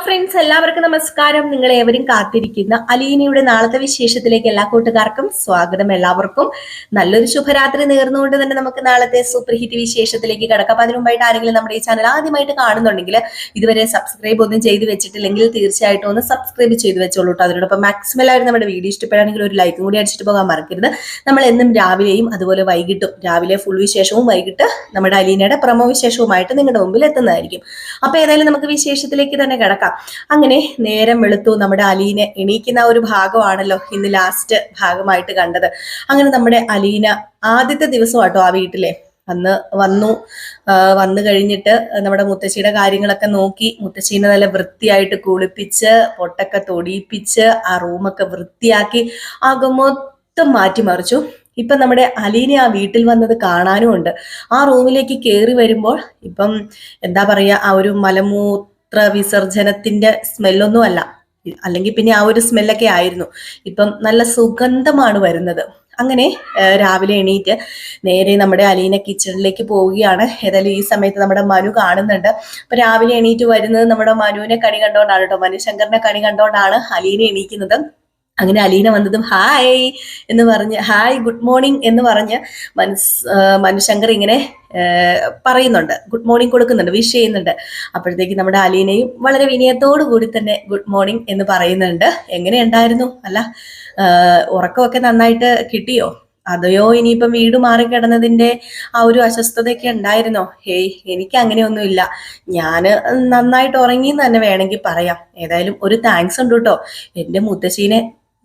Friends എല്ലാവർക്കും നമസ്കാരം. നിങ്ങൾ ഏവരും കാത്തിരിക്കുന്ന അലീനയുടെ നാളത്തെ വിശേഷത്തിലേക്ക് എല്ലാ കൂട്ടുകാർക്കും സ്വാഗതം എല്ലാവർക്കും. നല്ലൊരു ശുഭരാത്രി നേർന്നുകൊണ്ട് തന്നെ നമുക്ക് നാളത്തെ സൂപ്പർ ഹിറ്റ് വിശേഷത്തിലേക്ക് കിടക്കാം. അപ്പൊ മുമ്പായിട്ട് ആരെങ്കിലും നമ്മുടെ ഈ ചാനൽ ആദ്യമായിട്ട് കാണുന്നുണ്ടെങ്കിൽ ഇതുവരെ സബ്സ്ക്രൈബ് ഒന്നും ചെയ്ത് വെച്ചിട്ടില്ലെങ്കിൽ തീർച്ചയായിട്ടും ഒന്ന് സബ്സ്ക്രൈബ് ചെയ്ത് വെച്ചോളൂ കേട്ടോ അതിനോടൊപ്പം മാക്സിമം എല്ലാവരും നമ്മുടെ വീഡിയോ ഇഷ്ടപ്പെടുകയാണെങ്കിൽ ഒരു ലൈക്കും കൂടി അടിച്ചിട്ട് പോകാൻ മറക്കരുത്. നമ്മൾ എന്നും രാവിലെയും അതുപോലെ വൈകിട്ടും രാവിലെ ഫുൾ വിശേഷവും വൈകിട്ട് നമ്മുടെ അലീനയുടെ പ്രമോ വിശേഷവുമായിട്ട് നിങ്ങളുടെ മുമ്പിൽ എത്തുന്നതായിരിക്കും. അപ്പൊ ഏതായാലും നമുക്ക് വിശേഷത്തിലേക്ക് തന്നെ കിടക്കാം. അങ്ങനെ നേരം വെളുത്തു നമ്മുടെ അലീനെ എണീക്കുന്ന ഒരു ഭാഗമാണല്ലോ ഇന്ന് ലാസ്റ്റ് ഭാഗമായിട്ട് കണ്ടത്. അങ്ങനെ നമ്മുടെ അലീന ആദ്യത്തെ ദിവസമാട്ടോ ആ വീട്ടിലെ. അന്ന് വന്നു. വന്നു കഴിഞ്ഞിട്ട് നമ്മുടെ മുത്തശ്ശിയുടെ കാര്യങ്ങളൊക്കെ നോക്കി. മുത്തശ്ശീനെ നല്ല വൃത്തിയായിട്ട് കുളിപ്പിച്ച് പൊട്ടൊക്കെ തൊടിയിപ്പിച്ച് ആ റൂമൊക്കെ വൃത്തിയാക്കി ആകെ മൊത്തം മാറ്റിമറിച്ചു ഇപ്പൊ നമ്മുടെ അലീനെ ആ വീട്ടിൽ വന്നത് കാണാനും ഉണ്ട്. ആ റൂമിലേക്ക് കയറി വരുമ്പോൾ ഇപ്പം എന്താ പറയാ ആ ഒരു മലമൂത്ര വിസർജനത്തിന്റെ സ്മെല്ലൊന്നും അല്ല അല്ലെങ്കിൽ പിന്നെ ആ ഒരു സ്മെല്ലൊക്കെ ആയിരുന്നു. ഇപ്പം നല്ല സുഗന്ധമാണ് വരുന്നത്. അങ്ങനെ രാവിലെ എണീറ്റ് നേരെ നമ്മുടെ അലീന കിച്ചണിലേക്ക് പോവുകയാണ്. ഏതായാലും ഈ സമയത്ത് നമ്മുടെ മനു കാണുന്നുണ്ട്. അപ്പൊ രാവിലെ എണീറ്റ് വരുന്നത് നമ്മുടെ മനുവിനെ കണി കണ്ടോണ്ടാണ് കേട്ടോ. മനുശങ്കറിനെ കണി കണ്ടോണ്ടാണ് അലീന എണീക്കുന്നത്. അങ്ങനെ അലീന വന്നതും ഹായ് എന്ന് പറഞ്ഞ് ഹായ് ഗുഡ് മോർണിംഗ് എന്ന് പറഞ്ഞ് മനസ് മനുശങ്കർ ഇങ്ങനെ പറയുന്നുണ്ട്. ഗുഡ് മോർണിംഗ് കൊടുക്കുന്നുണ്ട്. വിഷ് ചെയ്യുന്നുണ്ട്. അപ്പോഴത്തേക്ക് നമ്മുടെ അലീനയും വളരെ വിനയത്തോടു കൂടി തന്നെ ഗുഡ് മോർണിംഗ് എന്ന് പറയുന്നുണ്ട്. എങ്ങനെയുണ്ടായിരുന്നു? അല്ല ഉറക്കമൊക്കെ നന്നായിട്ട് കിട്ടിയോ? അതെയോ ഇനിയിപ്പം വീട് മാറിക്കിടന്നതിന്റെ ആ ഒരു അസ്വസ്ഥതയൊക്കെ ഉണ്ടായിരുന്നോ? ഹേയ് എനിക്ക് അങ്ങനെയൊന്നുമില്ല. ഞാൻ നന്നായിട്ട് ഉറങ്ങി എന്ന് തന്നെ വേണമെങ്കിൽ പറയാം. ഏതായാലും ഒരു താങ്ക്സ് ഉണ്ട് കേട്ടോ എന്റെ മുത്തശ്ശീനെ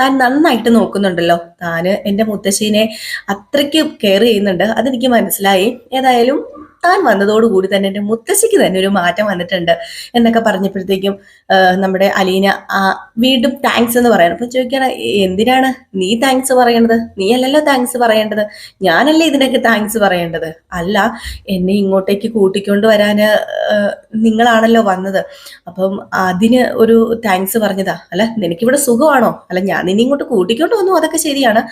താൻ നന്നായിട്ട് നോക്കുന്നുണ്ടല്ലോ. താന് എന്റെ മുത്തശ്ശീനെ അത്രയ്ക്ക് കെയർ ചെയ്യുന്നുണ്ട്. അതെനിക്ക് മനസ്സിലായി. ഏതായാലും താൻ വന്നതോടുകൂടി തന്നെ എന്റെ മുത്തശ്ശിക്ക് തന്നെ ഒരു മാറ്റം വന്നിട്ടുണ്ട് എന്നൊക്കെ പറഞ്ഞപ്പോഴത്തേക്കും നമ്മുടെ അലീന ആ, വീണ്ടും താങ്ക്സ് എന്ന് പറയണം അപ്പൊ ചോദിക്കണ എന്തിനാണ് നീ താങ്ക്സ് പറയേണ്ടത്? നീ അല്ലല്ലോ താങ്ക്സ് പറയേണ്ടത്. ഞാനല്ലേ ഇതിനൊക്കെ താങ്ക്സ് പറയേണ്ടത്? അല്ല എന്നെ ഇങ്ങോട്ടേക്ക് കൂട്ടിക്കൊണ്ട് വരാന് ആ, നിങ്ങളാണല്ലോ വന്നത്. അപ്പം അതിന് ഒരു താങ്ക്സ് പറഞ്ഞതാ. അല്ല നിനക്കിവിടെ സുഖമാണോ? അല്ല ഞാൻ നിന്നെ ഇങ്ങോട്ട് കൂട്ടിക്കൊണ്ട് വന്നു. അതൊക്കെ ശരിയാണ്.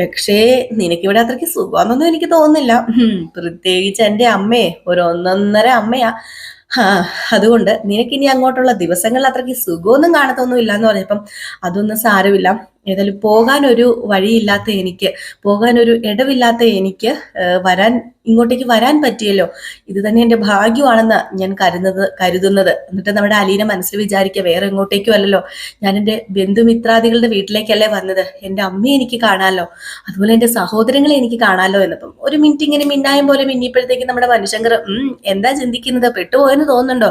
പക്ഷേ നിനക്കിവിടെ അത്രയ്ക്ക് സുഖമാണെന്നൊന്നും എനിക്ക് തോന്നുന്നില്ല. പ്രത്യേകിച്ച് എന്റെ അമ്മയെ ഒരു ഒന്നൊന്നര അമ്മയാ. അതുകൊണ്ട് നിനക്കിനി അങ്ങോട്ടുള്ള ദിവസങ്ങളിൽ അത്രയ്ക്ക് സുഖമൊന്നും കാണത്തൊന്നും ഇല്ല എന്ന് പറഞ്ഞപ്പം അതൊന്നും സാരമില്ല. ഏതായാലും പോകാനൊരു വഴിയില്ലാത്ത എനിക്ക് പോകാനൊരു ഇടവില്ലാത്ത എനിക്ക് വരാൻ ഇങ്ങോട്ടേക്ക് വരാൻ പറ്റിയല്ലോ. ഇത് തന്നെ എന്റെ ഭാഗ്യമാണെന്ന് ഞാൻ കരുതുന്നത് കരുതുന്നത്. എന്നിട്ട് നമ്മുടെ അലീന മനസ്സിൽ വിചാരിക്കുക വേറെ എങ്ങോട്ടേക്കും അല്ലല്ലോ. ഞാൻ എന്റെ ബന്ധുമിത്രാദികളുടെ വീട്ടിലേക്കല്ലേ വന്നത്. എന്റെ അമ്മയെ എനിക്ക് കാണാമല്ലോ അതുപോലെ എന്റെ സഹോദരങ്ങളെ എനിക്ക് കാണാമല്ലോ എന്നപ്പം ഒരു മിനിറ്റ് ഇങ്ങനെ മിന്നായം പോലെ മിന്നിയപ്പോഴത്തേക്ക് നമ്മുടെ മനുഷ്യങ്കർ എന്താ ചിന്തിക്കുന്നത്? പെട്ടുപോയെന്ന് തോന്നുന്നുണ്ടോ?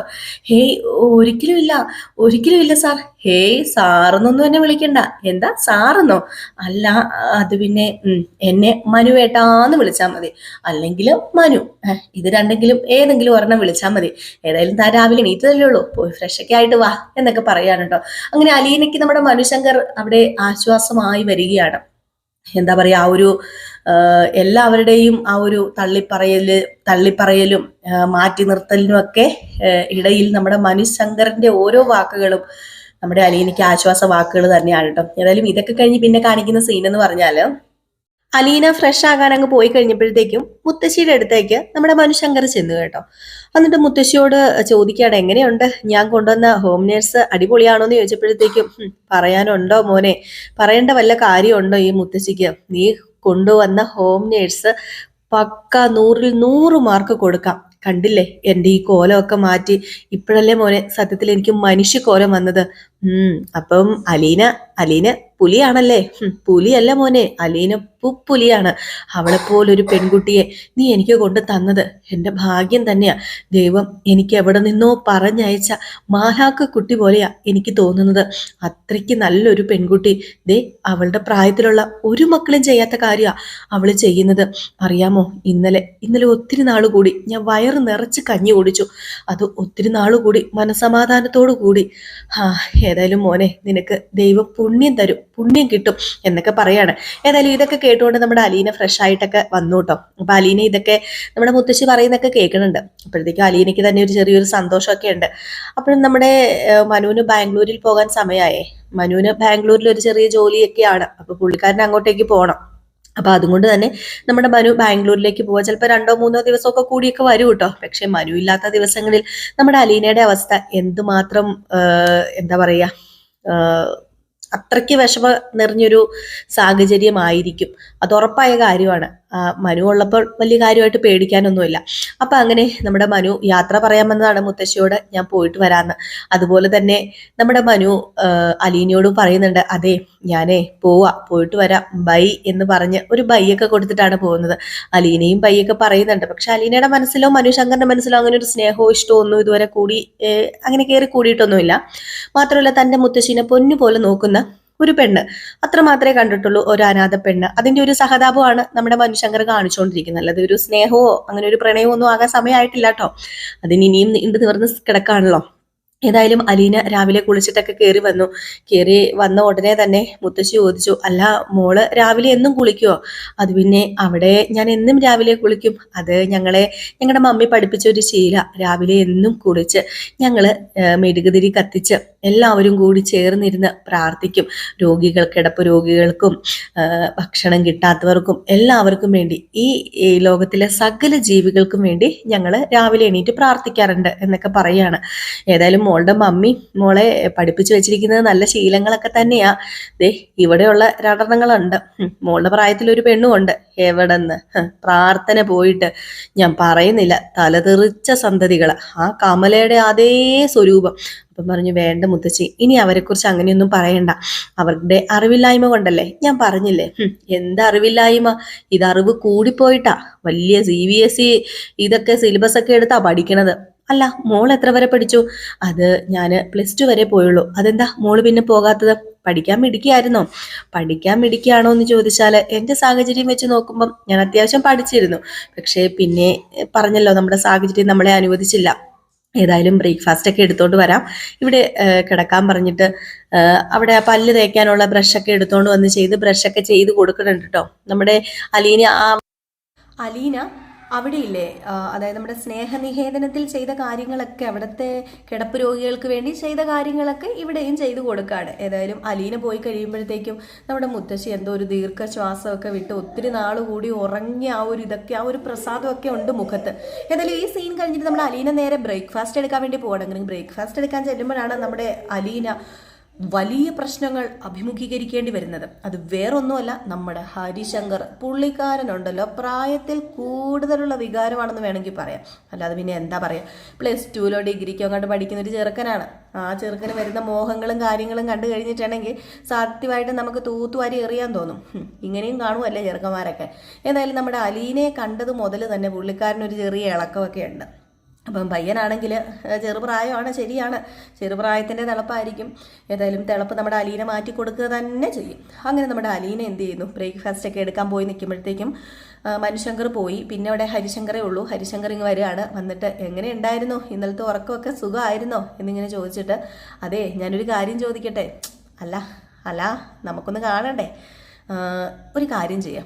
ഹേയ് ഒരിക്കലും ഇല്ല. ഒരിക്കലും ഇല്ല സാർ. ഹേയ് സാറെന്നൊന്നും എന്നെ വിളിക്കണ്ട. എന്താ സാറെന്നോ? അല്ല അത് പിന്നെ എന്നെ മനുവേട്ടാന്ന് വിളിച്ചാൽ മതി. അല്ലെങ്കിൽ മനു ഇത് രണ്ടെങ്കിലും ഏതെങ്കിലും ഒരെണ്ണം വിളിച്ചാൽ മതി. ഏതായാലും താൻ രാവിലെ എണീറ്റതല്ലേ ഉള്ളൂ. പോയി ഫ്രഷൊക്കെ ആയിട്ട് വാ എന്നൊക്കെ പറയാണ് കേട്ടോ അങ്ങനെ അലീനയ്ക്ക് നമ്മുടെ മനുശങ്കർ അവിടെ ആശ്വാസമായി വരികയാണ്. എന്താ പറയാ ആ ഒരു എല്ലാവരുടെയും ആ ഒരു തള്ളിപ്പറയൽ തള്ളിപ്പറയലും മാറ്റി നിർത്തലിനും ഒക്കെ ഇടയിൽ നമ്മുടെ മനുശങ്കറിന്റെ ഓരോ വാക്കുകളും നമ്മുടെ അലീനയ്ക്ക് ആശ്വാസ വാക്കുകൾ തന്നെയാണ് കേട്ടോ ഏതായാലും ഇതൊക്കെ കഴിഞ്ഞ് പിന്നെ കാണിക്കുന്ന സീൻ എന്ന് പറഞ്ഞാൽ അലീന ഫ്രഷ് ആകാൻ അങ്ങ് പോയി കഴിഞ്ഞപ്പോഴത്തേക്കും മുത്തശ്ശിയുടെ അടുത്തേക്ക് നമ്മുടെ മനുശങ്കർ ചെന്നു കേട്ടോ. എന്നിട്ട് മുത്തശ്ശിയോട് ചോദിക്കുകയാണ് എങ്ങനെയുണ്ട്? ഞാൻ കൊണ്ടുവന്ന ഹോം നേഴ്സ് അടിപൊളിയാണോ എന്ന് ചോദിച്ചപ്പോഴത്തേക്കും പറയാനുണ്ടോ മോനെ? പറയേണ്ട വല്ല കാര്യമുണ്ടോ ഈ മുത്തശ്ശിക്ക്? നീ കൊണ്ടുവന്ന ഹോം നേഴ്സ് പക്ക നൂറിൽ നൂറ് മാർക്ക് കൊടുക്കാം. കണ്ടില്ലേ? എന്റെ ഈ കോലമൊക്കെ മാറ്റി. ഇപ്പോഴല്ലേ മോനെ സത്യത്തിൽ എനിക്ക് മനുഷ്യ കോലം വന്നത്. അപ്പം അലീന അലീന പുലിയാണല്ലേ? പുലിയല്ല മോനെ. അലീന പുലിയാണ് അവളെ പോലൊരു പെൺകുട്ടിയെ നീ എനിക്ക് കൊണ്ട് തന്നത്. എന്റെ ഭാഗ്യം തന്നെയാ. ദൈവം എനിക്ക് എവിടെ നിന്നോ പറഞ്ഞയച്ച മാലാക്ക കുട്ടി പോലെയാ എനിക്ക് തോന്നുന്നത്. അത്രയ്ക്ക് നല്ലൊരു പെൺകുട്ടി. ദേ അവളുടെ പ്രായത്തിലുള്ള ഒരു മക്കളും ചെയ്യാത്ത കാര്യമാ അവൾ ചെയ്യുന്നത്. അറിയാമോ? ഇന്നലെ ഇന്നലെ ഒത്തിരി നാൾ കൂടി ഞാൻ വയറ് നിറച്ച് കഞ്ഞി കുടിച്ചു. അത് ഒത്തിരി നാൾ കൂടി മനസമാധാനത്തോടു കൂടി. ആ ഏതായാലും മോനെ നിനക്ക് ദൈവം പുണ്യം തരും. പുണ്യം കിട്ടും എന്നൊക്കെ പറയാണ്. ഏതായാലും ഇതൊക്കെ കേട്ടുകൊണ്ട് നമ്മുടെ അലീന ഫ്രഷ് ആയിട്ടൊക്കെ വന്നു കേട്ടോ അപ്പൊ അലീന ഇതൊക്കെ നമ്മുടെ മുത്തശ്ശി പറയുന്നൊക്കെ കേൾക്കുന്നുണ്ട്. അപ്പോഴത്തേക്കും അലീനയ്ക്ക് തന്നെ ഒരു ചെറിയൊരു സന്തോഷമൊക്കെ ഉണ്ട്. അപ്പോഴും നമ്മുടെ മനുവിന് ബാംഗ്ലൂരിൽ പോകാൻ സമയമായേ. മനുവിന് ബാംഗ്ലൂരിൽ ഒരു ചെറിയ ജോലിയൊക്കെയാണ്. അപ്പൊ പുള്ളിക്കാരൻ അങ്ങോട്ടേക്ക് പോകണം അപ്പൊ അതുകൊണ്ട് തന്നെ നമ്മുടെ മനു ബാംഗ്ലൂരിലേക്ക് പോവാ. ചിലപ്പോൾ രണ്ടോ മൂന്നോ ദിവസമൊക്കെ കൂടിയൊക്കെ വരും കേട്ടോ. പക്ഷെ മനു ഇല്ലാത്ത ദിവസങ്ങളിൽ നമ്മുടെ അലീനയുടെ അവസ്ഥ എന്തുമാത്രം എന്താ പറയാ അത്രയ്ക്ക് വിഷമ നിറഞ്ഞൊരു സാഹചര്യമായിരിക്കും. അത് ഉറപ്പായ കാര്യമാണ്. മനു ഉള്ളപ്പോൾ വലിയ കാര്യമായിട്ട് പേടിക്കാനൊന്നുമില്ല. അപ്പൊ അങ്ങനെ നമ്മുടെ മനു യാത്ര പറയാമെന്നതാണ് മുത്തശ്ശിയോട് ഞാൻ പോയിട്ട് വരാമെന്ന് അതുപോലെ തന്നെ നമ്മുടെ മനു അലീനയോടും പറയുന്നുണ്ട് അതെ ഞാനേ പോവാ പോയിട്ട് വരാം ബൈ എന്ന് പറഞ്ഞ് ഒരു ബൈ ഒക്കെ കൊടുത്തിട്ടാണ് പോകുന്നത്. അലീനയും ബൈ ഒക്കെ പറയുന്നുണ്ട്. പക്ഷെ അലീനയുടെ മനസ്സിലോ മനു ശങ്കറിന്റെ മനസ്സിലോ അങ്ങനെ ഒരു സ്നേഹമോ ഇഷ്ടമോ ഒന്നും ഇതുവരെ കൂടി അങ്ങനെ കയറി കൂടിയിട്ടൊന്നുമില്ല. മാത്രമല്ല തന്റെ മുത്തശ്ശീനെ പൊന്നു പോലെ നോക്കുന്ന ഒരു പെണ്ണ്. അത്ര മാത്രമേ കണ്ടിട്ടുള്ളൂ ഒരു അനാഥ പെണ്ണ്. അതിന്റെ ഒരു സഹതാപമാണ് നമ്മുടെ മനുശങ്കർ കാണിച്ചുകൊണ്ടിരിക്കുന്നത്. അല്ലാതെ ഒരു സ്നേഹമോ അങ്ങനെ ഒരു പ്രണയമോ ഒന്നും ആകാൻ സമയമായിട്ടില്ല കേട്ടോ അതിന് ഇനിയും നീണ്ടു നിവർന്ന് കിടക്കാണല്ലോ. ഏതായാലും അലീന രാവിലെ കുളിച്ചിട്ടൊക്കെ കയറി വന്നു. കയറി വന്ന ഉടനെ തന്നെ മുത്തശ്ശി ചോദിച്ചു അല്ല മോൾ രാവിലെ എന്നും കുളിക്കുവോ? അത് പിന്നെ അവിടെ ഞാൻ എന്നും രാവിലെ കുളിക്കും. അത് ഞങ്ങളെ ഞങ്ങളുടെ മമ്മി പഠിപ്പിച്ച ഒരു ശീല. രാവിലെ എന്നും കുളിച്ച് ഞങ്ങൾ മെഴുകുതിരി കത്തിച്ച് എല്ലാവരും കൂടി ചേർന്നിരുന്ന് പ്രാർത്ഥിക്കും. രോഗികൾ കിടപ്പ് രോഗികൾക്കും ഭക്ഷണം കിട്ടാത്തവർക്കും എല്ലാവർക്കും വേണ്ടി ഈ ലോകത്തിലെ സകല ജീവികൾക്കും വേണ്ടി ഞങ്ങൾ രാവിലെ എണീറ്റ് പ്രാർത്ഥിക്കാറുണ്ട് എന്നൊക്കെ പറയാണ്. ഏതായാലും മോളുടെ മമ്മി മോളെ പഠിപ്പിച്ചു വെച്ചിരിക്കുന്നത് നല്ല ശീലങ്ങളൊക്കെ തന്നെയാ. ദേ ഇവിടെയുള്ള രണ്ടെണ്ണങ്ങളുണ്ട്. മോളുടെ പ്രായത്തിൽ ഒരു പെണ്ണുമുണ്ട്. എവിടെന്ന്? പ്രാർത്ഥന പോയിട്ട്. ഞാൻ പറയുന്നില്ല. തലതെറിച്ച സന്തതികൾ ആ കമലയുടെ അതേ സ്വരൂപം. അപ്പം പറഞ്ഞു വേണ്ട മുത്തശ്ശി ഇനി അവരെക്കുറിച്ച് അങ്ങനെയൊന്നും പറയണ്ട. അവരുടെ അറിവില്ലായ്മ കൊണ്ടല്ലേ? ഞാൻ പറഞ്ഞില്ലേ എന്താ അറിവില്ലായ്മ? ഇത് അറിവ് കൂടിപ്പോയിട്ടാ. വലിയ സി ബി എസ് ഇ ഇതൊക്കെ സിലബസ് ഒക്കെ എടുത്താ പഠിക്കണത്. അല്ല മോൾ എത്ര വരെ പഠിച്ചു? അത് ഞാൻ പ്ലസ് ടു വരെ പോയുള്ളൂ. അതെന്താ മോൾ പിന്നെ പോകാത്തത്? പഠിക്കാൻ മിടിക്കുകയായിരുന്നോ പഠിക്കാൻ മിടിക്കുകയാണോ എന്ന് ചോദിച്ചാൽ എന്റെ സാഹചര്യം വെച്ച് നോക്കുമ്പം ഞാൻ അത്യാവശ്യം പഠിച്ചിരുന്നു. പക്ഷേ പിന്നെ പറഞ്ഞല്ലോ നമ്മുടെ സാഹചര്യം നമ്മളെ അനുവദിച്ചില്ല. ഏതായാലും ബ്രേക്ക്ഫാസ്റ്റ് ഒക്കെ എടുത്തോണ്ട് വരാം. ഇവിടെ കിടക്കാൻ പറഞ്ഞിട്ട് അവിടെ പല്ല് തേക്കാനുള്ള ബ്രഷൊക്കെ എടുത്തോണ്ട് വന്ന് ചെയ്ത് ബ്രഷൊക്കെ ചെയ്ത് കൊടുക്കുന്നുണ്ട് കേട്ടോ നമ്മുടെ അലീന ആ അലീന അവിടെ ഇല്ലേ അതായത് നമ്മുടെ സ്നേഹനിഹേതനത്തിൽ ചെയ്ത കാര്യങ്ങളൊക്കെ അവിടുത്തെ കിടപ്പ് രോഗികൾക്ക് വേണ്ടി ചെയ്ത കാര്യങ്ങളൊക്കെ ഇവിടെയും ചെയ്തു കൊടുക്കാണ്. ഏതായാലും അലീന പോയി കഴിയുമ്പോഴത്തേക്കും നമ്മുടെ മുത്തശ്ശി എന്തോ ഒരു ദീർഘശ്വാസമൊക്കെ വിട്ട് ഒത്തിരി നാൾ കൂടി ഉറങ്ങിയ ആ ഒരു ഇതൊക്കെ ആ ഒരു പ്രസാദമൊക്കെ ഉണ്ട് മുഖത്ത്. ഏതായാലും ഈ സീൻ കഴിഞ്ഞിട്ട് നമ്മൾ അലീന നേരെ ബ്രേക്ക്ഫാസ്റ്റ് എടുക്കാൻ വേണ്ടി പോകണമെങ്കിൽ ബ്രേക്ക്ഫാസ്റ്റ് എടുക്കാൻ ചെല്ലുമ്പോഴാണ് നമ്മുടെ അലീന വലിയ പ്രശ്നങ്ങൾ അഭിമുഖീകരിക്കേണ്ടി വരുന്നത്. അത് വേറൊന്നുമല്ല നമ്മുടെ ഹരിശങ്കർ പുള്ളിക്കാരനുണ്ടല്ലോ. പ്രായത്തിൽ കൂടുതലുള്ള വികാരമാണെന്ന് വേണമെങ്കിൽ പറയാം. അല്ലാതെ പിന്നെ എന്താ പറയുക പ്ലസ് ടുവിലോ ഡിഗ്രിക്കോ അങ്ങോട്ട് പഠിക്കുന്ന ഒരു ചെറുക്കനാണ്. ആ ചെറുക്കന് വരുന്ന മോഹങ്ങളും കാര്യങ്ങളും കണ്ടു കഴിഞ്ഞിട്ടുണ്ടെങ്കിൽ സത്യമായിട്ട് നമുക്ക് തൂത്തുവാരി എറിയാൻ തോന്നും. ഇങ്ങനെയും കാണുമല്ലേ ചെറുക്കന്മാരൊക്കെ? ഏതായാലും നമ്മുടെ അലീനെ കണ്ടത് മുതൽ തന്നെ പുള്ളിക്കാരനൊരു ചെറിയ ഇളക്കമൊക്കെ ഉണ്ട് അപ്പം പയ്യനാണെങ്കിൽ ചെറുപ്രായമാണ് ശരിയാണ്. ചെറുപ്രായത്തിന്റെ തിളപ്പായിരിക്കും. ഏതായാലും തിളപ്പ് നമ്മുടെ അലീനെ മാറ്റി കൊടുക്കുക തന്നെ ചെയ്യും. അങ്ങനെ നമ്മുടെ അലീന എന്ത് ചെയ്യുന്നു? ബ്രേക്ക്ഫാസ്റ്റ് ഒക്കെ എടുക്കാൻ പോയി നിൽക്കുമ്പോഴത്തേക്കും മനുശങ്കർ പോയി. പിന്നെ അവിടെ ഹരിശങ്കറേ ഉള്ളൂ. ഹരിശങ്കർ ഇങ്ങ് വരികയാണ്. വന്നിട്ട് എങ്ങനെ ഉണ്ടായിരുന്നു? ഇന്നലത്തെ ഉറക്കമൊക്കെ സുഖമായിരുന്നോ? എന്നിങ്ങനെ ചോദിച്ചിട്ട് അതെ ഞാനൊരു കാര്യം ചോദിക്കട്ടെ. അല്ല അല്ല നമുക്കൊന്ന് കാണണ്ടേ? ഒരു കാര്യം ചെയ്യാം.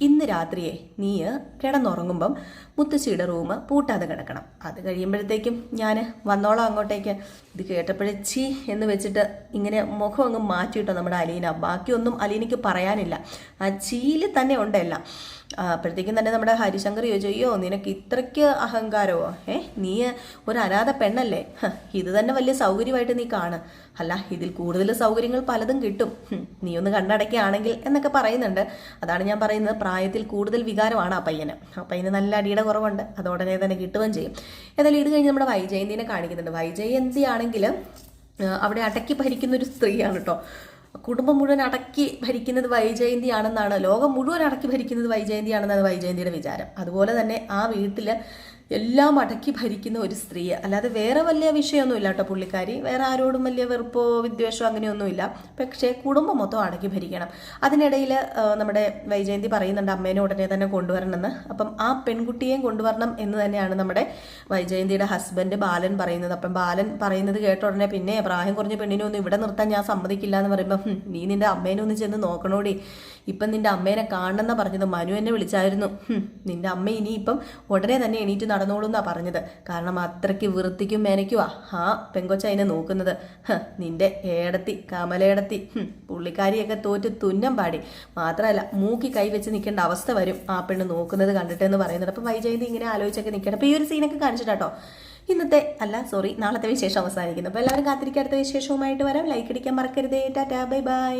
ഇന്ന് രാത്രിയെ നീ കിടന്നുറങ്ങുമ്പം മുത്തശ്ശിയുടെ റൂം പൂട്ടാതെ കിടക്കണം. അത് കഴിയുമ്പോഴത്തേക്കും ഞാൻ വന്നോളാം അങ്ങോട്ടേക്ക്. ഇത് കേട്ടപ്പോഴേ ചീ എന്ന് വെച്ചിട്ട് ഇങ്ങനെ മുഖം അങ്ങ് മാറ്റിയിട്ടോ നമ്മുടെ അലീന. ബാക്കിയൊന്നും അലീനയ്ക്ക് പറയാനില്ല. ആ ചീൽ തന്നെ ഉണ്ടല്ല അപ്പോഴത്തേക്കും തന്നെ നമ്മുടെ ഹരിശങ്കർ ചോദിച്ചു നിനക്ക് ഇത്രയ്ക്ക് അഹങ്കാരമോ? ഏ നീ ഒരു അനാഥ പെണ്ണല്ലേ? ഇത് തന്നെ വലിയ സൗകര്യമായിട്ട് നീ കാണ്. അല്ല ഇതിൽ കൂടുതൽ സൗകര്യങ്ങൾ പലതും കിട്ടും. നീ ഒന്ന് കണ്ണടക്കുകയാണെങ്കിൽ എന്നൊക്കെ പറയുന്നുണ്ട്. അതാണ് ഞാൻ പറയുന്നത്. പ്രായത്തിൽ കൂടുതൽ വികാരമാണ് ആ പയ്യന്. ആ പയ്യന് നല്ല അടിയുടെ കുറവുണ്ട്. അത് ഉടനെ തന്നെ കിട്ടുകയും ചെയ്യും. ഏതായാലും ഇത് കഴിഞ്ഞ് നമ്മുടെ വൈജയന്തിനെ കാണിക്കുന്നുണ്ട്. വൈജയന്തി ആണെങ്കിൽ അവിടെ അടക്കി ഭരിക്കുന്ന ഒരു സ്ത്രീയാണ് കേട്ടോ. കുടുംബം മുഴുവൻ അടക്കി ഭരിക്കുന്നത് വൈജയന്തിയാണെന്നാണ് ലോകം മുഴുവൻ അടക്കി ഭരിക്കുന്നത് വൈജയന്തിയാണെന്നാണ് വൈജയന്തിയുടെ വിചാരം. അതുപോലെ തന്നെ ആ വീട്ടിൽ എല്ലാം അടക്കി ഭരിക്കുന്ന ഒരു സ്ത്രീ. അല്ലാതെ വേറെ വലിയ വിഷയമൊന്നുമില്ല കേട്ടോ പുള്ളിക്കാരി. വേറെ ആരോടും വലിയ വെറുപ്പോ വിദ്വേഷമോ അങ്ങനെയൊന്നുമില്ല. പക്ഷേ കുടുംബം മൊത്തം അടക്കി ഭരിക്കണം. അതിനിടയിൽ നമ്മുടെ വൈജയന്തി പറയുന്നുണ്ട് അമ്മേനെ ഉടനെ തന്നെ കൊണ്ടുവരണമെന്ന്. അപ്പം ആ പെൺകുട്ടിയെയും കൊണ്ടുവരണം എന്ന് തന്നെയാണ് നമ്മുടെ വൈജയന്തിയുടെ ഹസ്ബൻഡ് ബാലൻ പറയുന്നത്. അപ്പം ബാലൻ പറയുന്നത് കേട്ട ഉടനെ പിന്നെ പ്രായം കുറഞ്ഞ പെണ്ണിനെ ഒന്നും ഇവിടെ നിർത്താൻ ഞാൻ സമ്മതിക്കില്ല എന്ന് പറയുമ്പോൾ നീ നിന്റെ അമ്മേനെ ഒന്ന് ചെന്ന് നോക്കണോടി. ഇപ്പം നിന്റെ അമ്മേനെ കാണണമെന്ന് പറഞ്ഞത്. മനു എന്നെ വിളിച്ചായിരുന്നു. നിന്റെ അമ്മ ഇനിയിപ്പം ഉടനെ തന്നെ എണീറ്റ് നടന്നോളൂ എന്നാണ് പറഞ്ഞത്. കാരണം അത്രയ്ക്ക് വൃത്തിക്കും മേനയ്ക്കുവാ. ആ പെങ്കൊച്ച അതിനെ നോക്കുന്നത്. നിന്റെ ഏടത്തി കമലേടത്തി. പുള്ളിക്കാരിയൊക്കെ തോറ്റ് തുന്നം പാടി. മാത്രമല്ല മൂക്കി കൈവച്ച് നിൽക്കേണ്ട അവസ്ഥ വരും. ആ പെണ്ണ് നോക്കുന്നത് കണ്ടിട്ട് എന്ന് പറയുന്നത്. അപ്പം വൈജയന്തി ഇങ്ങനെ ആലോചിച്ചൊക്കെ നിൽക്കണം അപ്പോൾ ഈ ഒരു സീനൊക്കെ കാണിച്ചിട്ടാട്ടോ ഇന്നത്തെ അല്ല സോറി നാളത്തെ വിശേഷം അവസാനിക്കുന്നു. അപ്പോൾ എല്ലാവരും കാത്തിരിക്കുക. അടുത്ത വിശേഷവുമായിട്ട് വരാം. ലൈക്ക് അടിക്കാൻ മറക്കരുതേ. Tata bye bye.